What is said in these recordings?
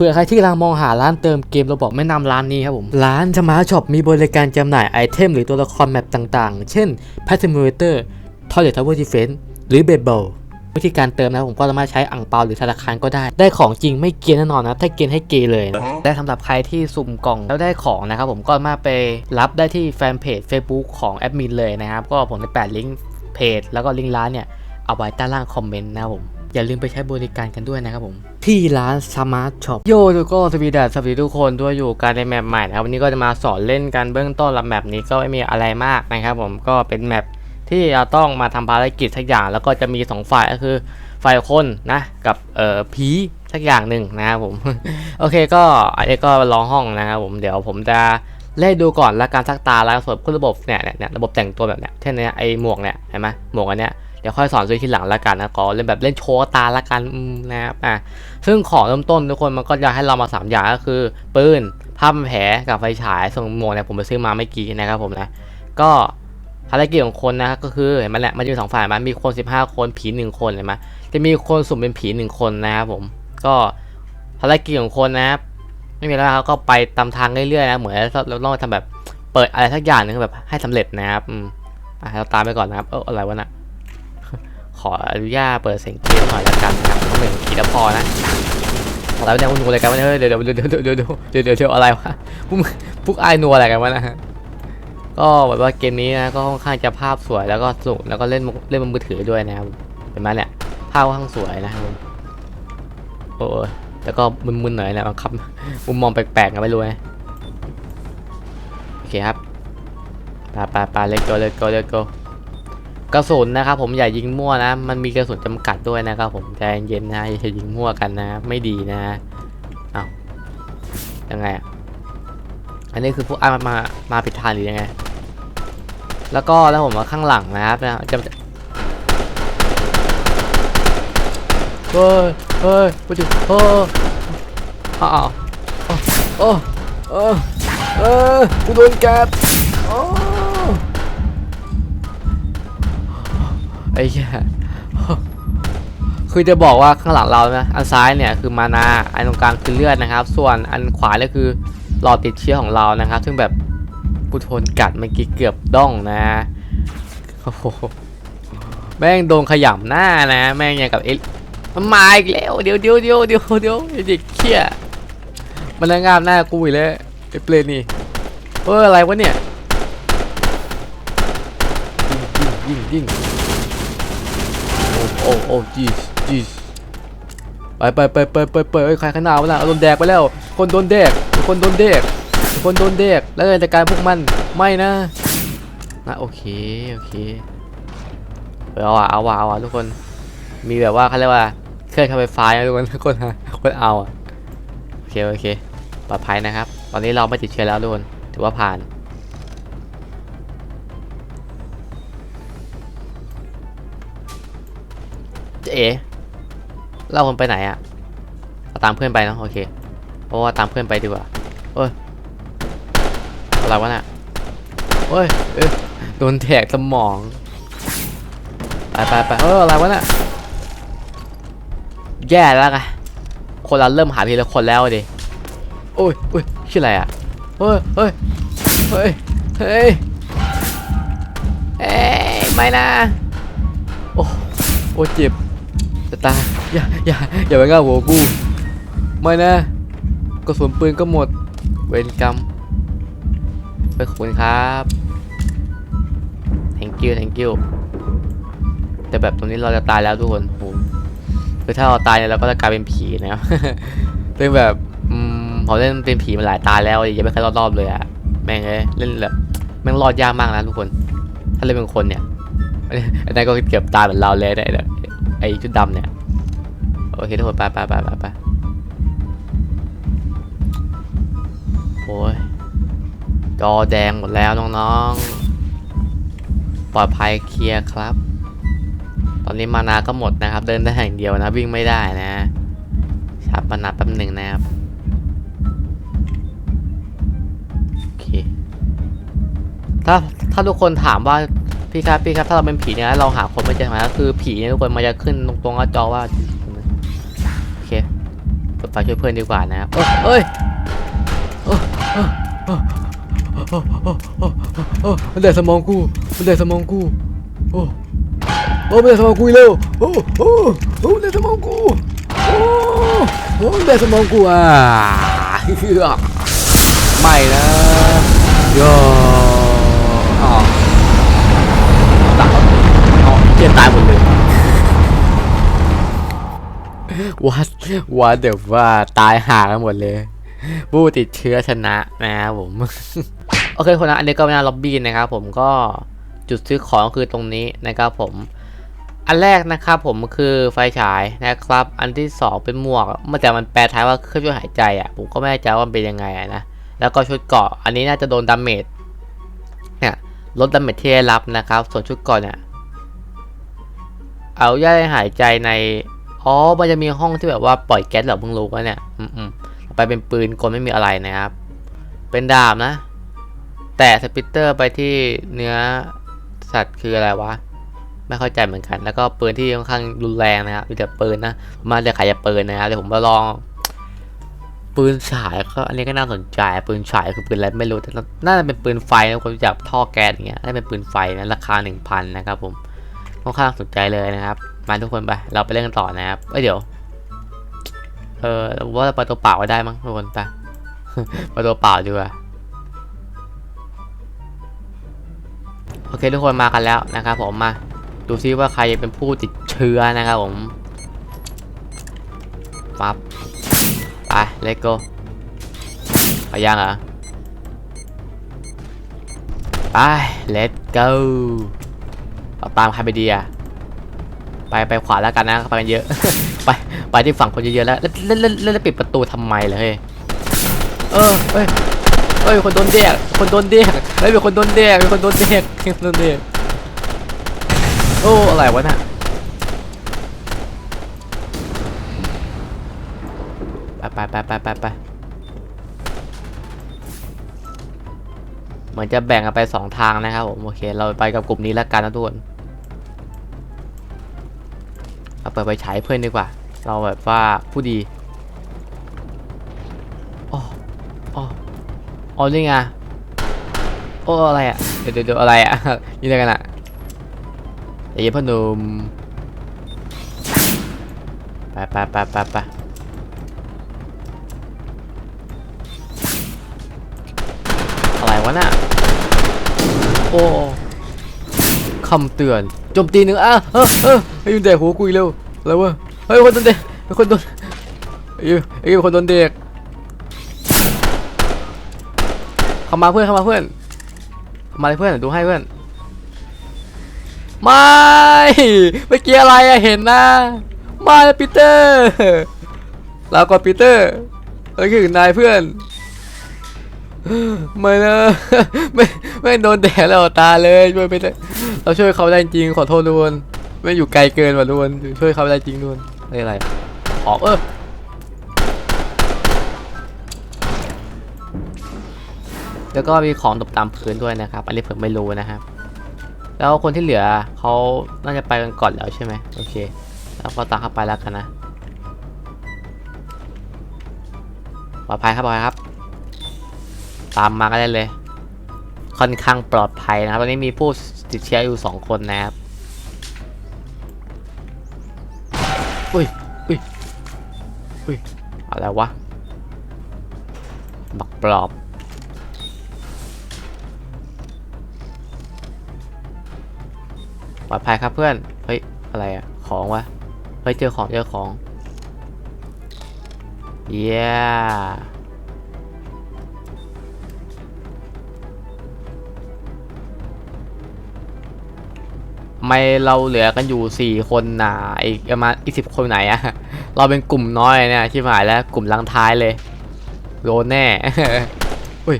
เผื่อใครที่กำลังมองหาร้านเติมเกมเราบอกแนะนำร้านนี้ครับผม ร้านสมาร์ทช็อปมีบริการจำหน่ายไอเทมหรือตัวละครแมปต่างๆ เช่น p a t Simulator Toilet Tower Defense หรือ b a b l e วิธีการเติมนะผมก็สามารถใช้อ่งเปาหรือธนาคารก็ได้ ได้ของจริงไม่เกียนแน่นอนนะถ้าเกียนให้เกยเลยได้สำหรับใครที่สุ่มกล่องแล้วได้ของนะครับผมก็สามารถไปรับได้ที่แฟนเพจ Facebook ของแอดมินเลยนะครับก็ผมได้แปะลิงก์เพจแล้วก็ลิงก์ร้านเนี่ยเอาไว้ใต้ล่างคอมเมนต์นะครับผมอย่าลืมไปใช้บริการกันด้วยนะครับผมที่ร้านสมาร์ทช็อปโยทุกคนสวีดัสสวัสดีทุกคนด้วยอยู่กันในแมปใหม่นะครับวันนี้ก็จะมาสอนเล่นกันเบื้องต้นละแมปนี้ก็ไม่มีอะไรมากนะครับผมก็เป็นแมปที่เราต้องมาทำภารกิจสักอย่าง แล้วก็จะมีสองฝ่ายก็คือฝ่ายคนนะกับเอ่อผีสักอย่างหนึ่งนะครับผม โอเคก็อันนี้ก็ลองห้องนะครับผมเดี๋ยวผมจะเล่นดูก่อนและการซักตาแล้วส่วนระบบเนี่ยเนี่ยเนี่ยระบบแต่งตัวแบบเนี้ยเช่นเนี้ยไอหมวกเนี่ยเห็นไหมหมวกอันเนี้ย เดี๋ยวค่อยสอนซื้อทีหลังล้วกันนะก็เล่นแบบเล่นโชว์ตาละกันนะครับอะซึ่งของเริ่มต้นทุกคนมันก็จะให้เรามา3อย่างก็คือปืนผ้าพันแผลกับไฟฉายส่วนหมวกเนี่ยผมไปซื้อมาไม่กี้นะครับผมนะก็ภารกิจของคนนะครับก็คือเห็นไหมแหละมันจะมีสองฝ่ายมันมีคน 15 คนผีหนึ่งคนเห็นไหมจะมีคนสุ่มเป็นผีหนึ่งคนนะครับผมก็ภารกิจของคนนะครับไม่มีแล้วครับก็ไปตามทางเรื่อยๆนะเหมือนเราต้องทำแบบเปิดอะไรสักอย่างหนึ่งแบบให้สำเร็จนะครับอืมอะเราตามไปก่อนนะครับเอออะไรวะน่ะ ขออนุญาตเปิดเสียงเกมหน่อยละกันครับหนึ่งขีดพอนะแล้วเนี่ยคุณดูอะไรกันวะเนี่ยเดี๋ยวเดี๋ยวเดี๋ยวเดี๋ยวเดี๋ยวเดี๋ยวเดี๋ยอะไรวะพวกพวกไอ้นัวอะไรกันวะนะฮะก็แบบว่าเกมนี้นะก็ค่อนข้างจะภาพสวยแล้วก็สูงแล้วก็เล่นเล่นบนมือถือด้วยนะครับเห็นไหมเนี่ยภาพค่อนข้างสวยนะครับโอ้ยแต่ก็มึนๆหน่อยนะครับ มุมมองแปลกๆกันไม่รู้นะโอเคครับปาปาปาเล็กโกเล็กโกเล็กโก กระสุนนะครับผมอย่ายิงมั่วนะ มันมีกระสุนจำกัดด้วยนะครับผมใจเย็นนะอย่ายิงมั่วกันนะ ไม่ดีนะเอายังไงอะอันนี้คือพวกอามามามาผิดทางหรือยังไง แล้วก็แล้วผมมาข้างหลังนะครับนะจะเฮ้ยเฮ้ยกูจะเฮ้ยอ้าวโอ้โอ้เออกูโดนแกด อ้ไอ้เหี้ยคือจะบอกว่าข้างหลังเรานะอันซ้ายเนี่ยคือมานาอันตรงกลางคือเลือดนะครับ ส่วนอันขวาเนี่ยคือหลอดติดเชื้อของเรานะครับ ซึ่งแบบกูทนกัดเมื่อกี้เกือบด้องนะโอ้โหแม่งโดนขยำหน้านะ แม่งอย่างกับเอมันมาอีกแล้วเดี๋ยวเดี๋ยวเดี๋ยวเดี๋ยวเดี๋ยวไอ้เด็กเขี้ยมันงามหน้ากูอีกแล้วไอ้เปลนนี่เฮ้ยอะไรวะเนี่ยยิงยิงยิงยิงโอ้โอ้จีสจีสไปไปไปไปไปไปใครข้างหน้าวะน่ะโดนแดกไปแล้ว คนโดนแดก คนโดนแดก คนโดนแดก แล้วจัดการพวกมัน ไม่นะนะโอเคโอเคเอาอะเอาอะเอาอะทุกคน มีแบบว่าเขาเรียกว่าเครื่องทำไฟฟ้าทุกคนทุกคนฮะคนเอาอะโอเคโอเคปลอดภัยนะครับ ตอนนี้เราไม่ติดเชื้อแล้วทุกคนถือว่าผ่าน เอ๋เล่าคนไปไหนอะเอาตามเพื่อนไปเนอะโอเคเพราะว่าตามเพื่อนไปดีกว่าเอ้ยอะไรวะน่ะเอ้ยเอ้ยโดนแทกสมองไปไปไปเอออะไรวะน่ะแย่แล้วไงคนเราเริ่มหาทีละคนแล้วดิโอ้ยโอ้ยชื่ออะไรอะเฮ้ยเฮ้ยเฮ้ยเฮ้ยเอ้ยไม่นะโอ้โอ้เจ็บ จะตายอย่าอย่าอย่าไปง่าหัวกูไม่นะกระสุนปืนก็หมด เวรกรรมไปขอบคุณครับ thank you thank you แต่แบบตรงนี้เราจะตายแล้วทุกคนโหคือถ้าเราตายเนี่ยเราก็จะกลายเป็นผีนะครับซึ่งแบบอืมผมเล่นเป็นผีมาหลายตายแล้วยังไม่เคยรอดรอบเลยอะแม่งเลยเล่นแบบแม่งรอดยากมากนะทุกคน ถ้าเล่นเป็นคนเนี่ยอันนั้นก็เกือบตายเหมือนเราเลยได้เนี่ย ไอ้ชุดดำเนี่ย โอเคทุกคนไปไปไปไปไปโอ้ยจอแดงหมดแล้วน้องๆ ปลอดภัยเคลียร์ครับ ตอนนี้มานาก็หมดนะครับ เดินได้อย่างเดียวนะ วิ่งไม่ได้นะชาร์จมานาแป๊บหนึ่งนะครับโอเคถ้าถ้าทุกคนถามว่า พี่ครับพี่ครับถ้าเราเป็นผีเนี่ยเราหาคนไม่เจอไหมก็คือผีเนี่ยทุกคนมันจะขึ้นตรงๆหน้าจอว่าโอเคเปิดไฟช่วยเพื่อนดีกว่านะครับเอ้ยมันเดือดสมองกูมันเดือดสมองกูโอ้โอ้มันเดือดสมองกูเร็วโอ้โอ้โอ้มันเดือดสมองกูโอ้โอ้มันเดือดสมองกูอะไม่นะยอ อ๋อเกียตายหมดเลยวัดวัดเดี๋ยวว่าตายห่ากันหมดเลยผู้ติดเชื้อชนะนะครับผม โอเคคนนะอันนี้ก็เป็นล็อบบี้นะครับผมก็จุดซื้อของคือตรงนี้นะครับผม อันแรกนะครับผมคือไฟฉายนะครับ อันที่สองเป็นหมวกมันแต่มันแปลท้ายว่าเครื่องช่วยหายใจอะ ผมก็ไม่แน่ใจว่ามันเป็นยังไงะนะแล้วก็ชุดเกาะอันนี้น่าจะโดนดาเมจเนี่ยลดดาเมจที่ได้รับนะครับ ส่วนชุดเกาะเนี่ย เอาย่าให้หายใจในอ๋อมันจะมีห้องที่แบบว่าปล่อยแก๊สเหรอเพิ่งรู้ว่าเนี่ย อืมอืมไปเป็นปืนกลไม่มีอะไรนะครับ เป็นดาบนะ แต่สปิตเตอร์ไปที่เนื้อสัตว์คืออะไรวะ ไม่เข้าใจเหมือนกัน แล้วก็ปืนที่ค่อนข้างรุนแรงนะครับมีแต่ปืนนะมาจะขายจะปืนนะครับเดี๋ยวผมมาลอง ปืนฉายก็อันนี้ก็น่าสนใจ ปืนฉายคือปืนอะไรไม่รู้แต่น่าจะเป็นปืนไฟนะคนจับท่อแก๊สอย่างเงี้ยน่าจะเป็นปืนไฟนะราคาหนึ่งพันนะครับผม ค่อนข้างสนใจเลยนะครับ มาทุกคนไป เราไปเล่นกันต่อนะครับเอ้ยเดี๋ยว เออว่าเราไปตัวเปล่าก็ได้มั้งทุกคนไปไปตัวเปล่าดีกว่าโอเคทุกคนมากันแล้วนะครับ ผมมา ดูซิว่าใครเป็นผู้ติดเชื้อนะครับผมปั๊บไปเลโก้ไปยังเหรอไป let's go เราตามใครไปดีอะไปไปขวาแล้วกันนะไปกันเยอะ ไปไปที่ฝั่งคนเยอะๆแล้วแล้วแล้วแล้วแล้วปิดประตูทำไมล่ะเฮ้ยเออเฮ้ยเฮ้ยคนโดนเด็กคนโดนเด็กเฮ้ยมีคนโดนเด็กมีคนโดนเด็กโดนเด็กโอ้อะไรวะน่ะไปไปไปไปไปไปเหมือนจะแบ่งกันไปสองทางนะครับผมโอเค เราไปกับกลุ่มนี้แล้วกันนะทุกคน เปิดไปฉายเพื่อนดีกว่า เราแบบว่าผู้ดีอ๋ออ๋ออ๋อนี่ไงโอ้อะไรอะ เดี๋ยวเดี๋ยวอะไรอะนี่อะไรกันอะเดี๋ยวพอหนุ่มไปไปไปไปไปอะไรวะน่ะ โอ้คำเตือน จมตีหนึ่งอะเออเออไอ้ยมันแดกหัวกุยเร็วแล้ววะเฮ้ยคนโดนเด็กคนโดนไอ้ยไอ้ยคนโดนเด็กเข้ามาเพื่อนเข้ามาเพื่อนเข้ามาเลยเพื่อนดูให้เพื่อนไม่เมื่อกี้อะไรอะเห็นนะม่ปีเตอร์ลาก่อนปีเตอร์เอ้ยคือนายเพื่อน ไม่นะไม่ไม่โดนแดดแล้วตาเลยช่วยไปเลยเราช่วยเขาได้จริงขอโทษทุกคนไม่อยู่ไกลเกินว่ะทุกคนช่วยเขาได้จริงทุกคนอะไรอะไรออกเออแล้วก็มีของตกตามพื้นด้วยนะครับ อันนี้ผมไม่รู้นะครับ แล้วคนที่เหลือเขาน่าจะไปกันก่อนแล้วใช่ไหมโอเค แล้วก็ตามเข้าไปแล้วกันนะปลอดภัยครับปลอดภัยครับ ตามมาก็ได้เลย ค่อนข้างปลอดภัยนะครับตอนนี้มีผู้ติดเชื้ออยู่สองคนนะครับอุ้ยอุ้ยอุ้ยอะไรวะบักปลอบปลอดภัยครับเพื่อน เฮ้ย อะไรอะของวะ เฮ้ย เจอของ เจอของ เย้ท ไมเราเหลือกันอยู่สี่คนนะอีกประมาณอีกสิบคนไหนอะเราเป็นกลุ่มน้อยเนี่ยที่หมายแล้วกลุ่มลังท้ายเลยโดนแน่อุ้ย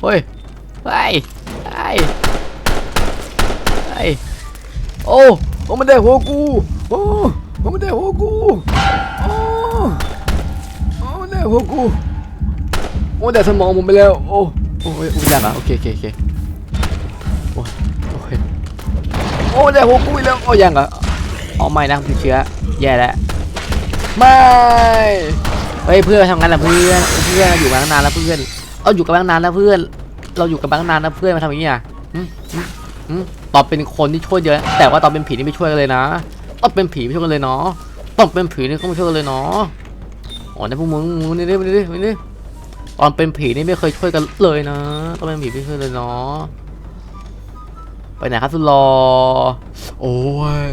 เฮ้ยไปไปไปโอ้โอ้มันได้หัวกูโอ้โอ้มันได้หัวกูโอ้โอ้มันได้หัวกูโอ้ได้สมองผมไปแล้วโอ้โอ้ยโอ้ยยังอะโอเคโอเคโอเค โอ้ยโอ้ได้หัวกุ้ยแล้วโอ้ยังเหรอเอาไม่นะผมติดเชื้อแย่แล้วไม่เฮ้ยเพื่อนทำงานละเพื่อนเพื่อนอยู่มาตั้งนานแล้วเพื่อนเอาอยู่กันมาตั้งนานแล้วเพื่อน เราอยู่กันมาตั้งนานแล้วเพื่อนมาทำอย่างนี้อะตอนเป็นคนที่ช่วยเยอะ แต่ว่าตอนเป็นผีนี่ไม่ช่วยกันเลยนะตอนเป็นผีไม่ช่วยกันเลยเนาะตอนเป็นผีนี่ก็ไม่ช่วยกันเลยเนาะอ๋อเนี่ยพวกมึงมึงนี่ดิมึงนี่ดิมึงนี่ตอนเป็นผีนี่ไม่เคยช่วยกันเลยนะตอนเป็นผีไม่ช่วยเลยเนาะ ไหนครับสุดรอโอ้ย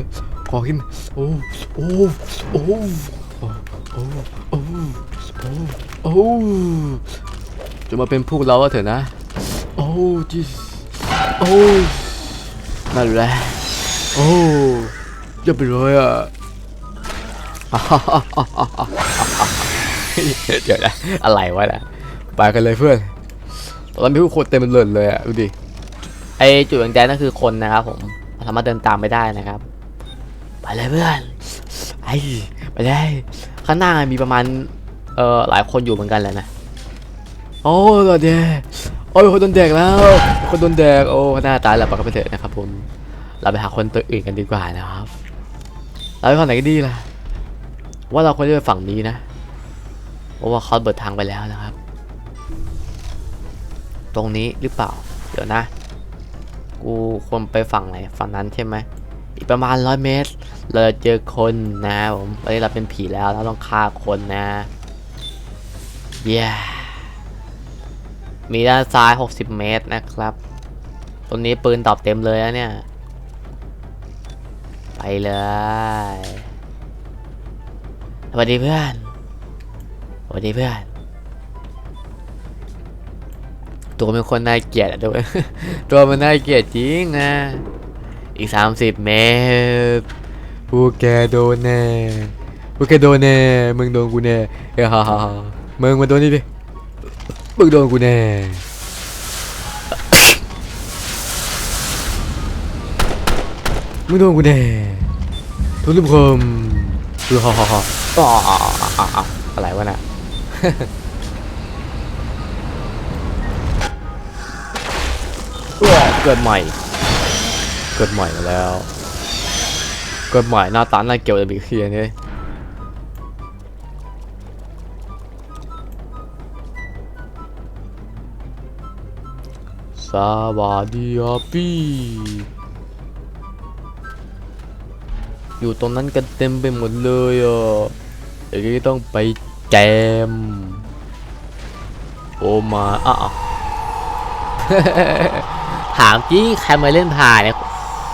ขอขึ้นโอ้โอ้โอ้โอ้โอ้โอ้จะมาเป็นพวกเราเถอะนะ โอ้จิโอ้นั่นแหละโอ้จะไปเลยอะเดี๋ยวนะอะไรวะนะไปกันเลยเพื่อน ตอนนี้นมีผู้คนเต็มเลยเลยอะดูดิ ไอจุดแดงๆนั่นคือคนนะครับผมสามารถเดินตามไปได้นะครับ ไปเลยเพื่อนไอไปเลยข้างหน้ามีประมาณเอ่อหลายคนอยู่เหมือนกันแหละนะโอ้ยเดี๋ยวโอ้ยคนโดนแดกแล้ว คนโดนแดกโอ้หน้าตายแล้วปากกันไปเถอะนะครับผมเราไปหาคนตัวอื่นกันดีกว่านะครับเราไปฝั่งไหนกันดีล่ะ ว่าเราควรจะไปฝั่งนี้นะเพราะว่าเขาเปิดทางไปแล้วนะครับ ตรงนี้หรือเปล่า เดี๋ยวนะ กูควรไปฝั่งไหนฝั่งนั้นใช่ไหมอีกประมาณร้อยเมตร เราจะเจอคนนะผมตอนนี้เราเป็นผีแล้วเราต้องฆ่าคนนะเย้มีด้านซ้าย 60 เมตรนะครับตรงนี้ปืนตอบเต็มเลยนะเนี่ย ไปเลยสวัสดีเพื่อนสวัสดีเพื่อน ตัวเป็นคนน่าเกลียดอะตัวตัวมันน่าเกลียดจริงนะ อีก 30 เมตรพวกแกโดนแน่พวกแกโดนแน่ มึงโดนกูแน่เฮ้ยฮ่าฮ่าฮ่ามึงมาโดนนี่ดิ มึงโดนกูแน่มึงโดนกูแน่ทุกคนคือฮ่าฮ่าฮ่าอ๋ออะไรวะน่ะ เกิดใหม่ เกิดใหม่มาแล้ว เกิดใหม่หน้าตาหน้าเกี่ยวกับบีเคียนี่สวัสดีครับพี่อยู่ตรงนั้นกันเต็มไปหมดเลยอะเดี๋ยวต้องไปแจม โอมาอ้าว ถามจริงใครมาเล่นผ่านเนี่ย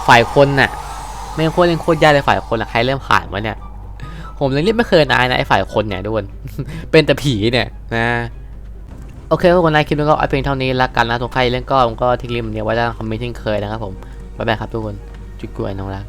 ฝ่ายคนน่ะไม่โคตรเล่นโคตรยากเลยฝ่ายคนอะใครเริ่มผ่านวะเนี่ย ผมเลยเล่นไม่เคยนายนะไอ้ฝ่ายคนเนี่ยทุกคนเป็นแต่ผีเนี่ยนะโอเคทุกคนนะคลิปนี้ก็เอาเพียงเท่านี้ละกันนะทุกใครเล่นก็ผมก็ทิ้งลิงก์เนี่ยไว้ด้านคอมเมนต์ที่เคยนะครับผมบ๊ายบายครับทุกคนจุดกล้วยน้องรัก